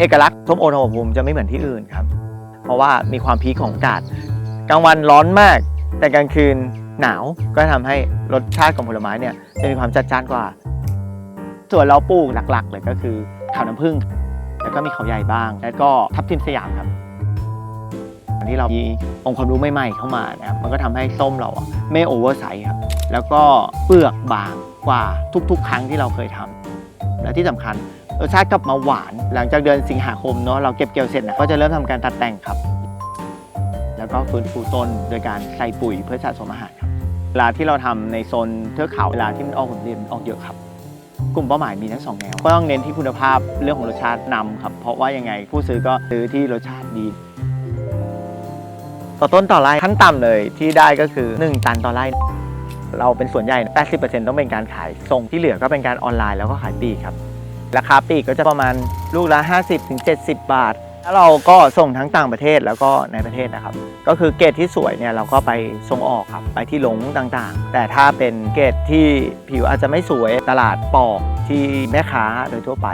เอกลักษณ์ส้มโอทองผภูมิจะไม่เหมือนที่อื่นครับ เพราะว่ามีความพีคของอากาศกลางวันร้อนมาก แต่กลางคืนหนาวก็ทำให้รสชาติของผลไม้เนี่ยจะมีความจัดจ้านกว่า ส่วนเราปลูกหลักๆ เลยก็คือขาวน้ำผึ้งแล้วก็มีเขาใหญ่บ้าง แล้วก็ทับทิมสยามครับอันที่เรามีองค์ความรู้ใหม่ๆเข้ามานะครับมันก็ทำให้ส้มเราอะไม่โอเวอร์ไซส์ครับแล้วก็เปลือกบางกว่าทุกๆ ครั้งที่เราเคยทำและที่สำคัญ รสชาติกลับมาหวาน หลังจากเดือนสิงหาคมเนาะเราเก็บเกี่ยวเสร็จนะก็จะเริ่มทำการตัดแต่งครับ แล้วก็ฟื้นฟูต้นโดยการใส่ปุ๋ยเพื่อสะสมอาหารครับเวลาที่เราทำในโซนเทือกเขาเวลาที่มันออกผลผลิตมันออกเยอะครับ กลุ่มเป้าหมายมีทั้งสองแนว ก็ต้องเน้นที่คุณภาพเรื่องของรสชาตินำครับ เพราะว่ายังไงผู้ซื้อก็ซื้อที่รสชาติดี ต่อต้นต่อไร่ขั้นต่ำเลยที่ได้ก็คือ 1 ตันต่อไร่เราเป็นส่วนใหญ่ 80%ต้องเป็นการขายส่งที่เหลือก็เป็นการออนไลน์แล้วก็ขายปีครับ ราคาปลีกก็จะประมาณลูกละ 50-70 บาท แล้วเราก็ส่งทั้งต่างประเทศแล้วก็ในประเทศนะครับ ก็คือเกรดที่สวยเนี่ยเราก็ไปส่งออกครับ ไปที่หลงต่างๆ แต่ถ้าเป็นเกรดที่ผิวอาจจะไม่สวยตลาดปอกที่แม่ค้าโดยทั่วไป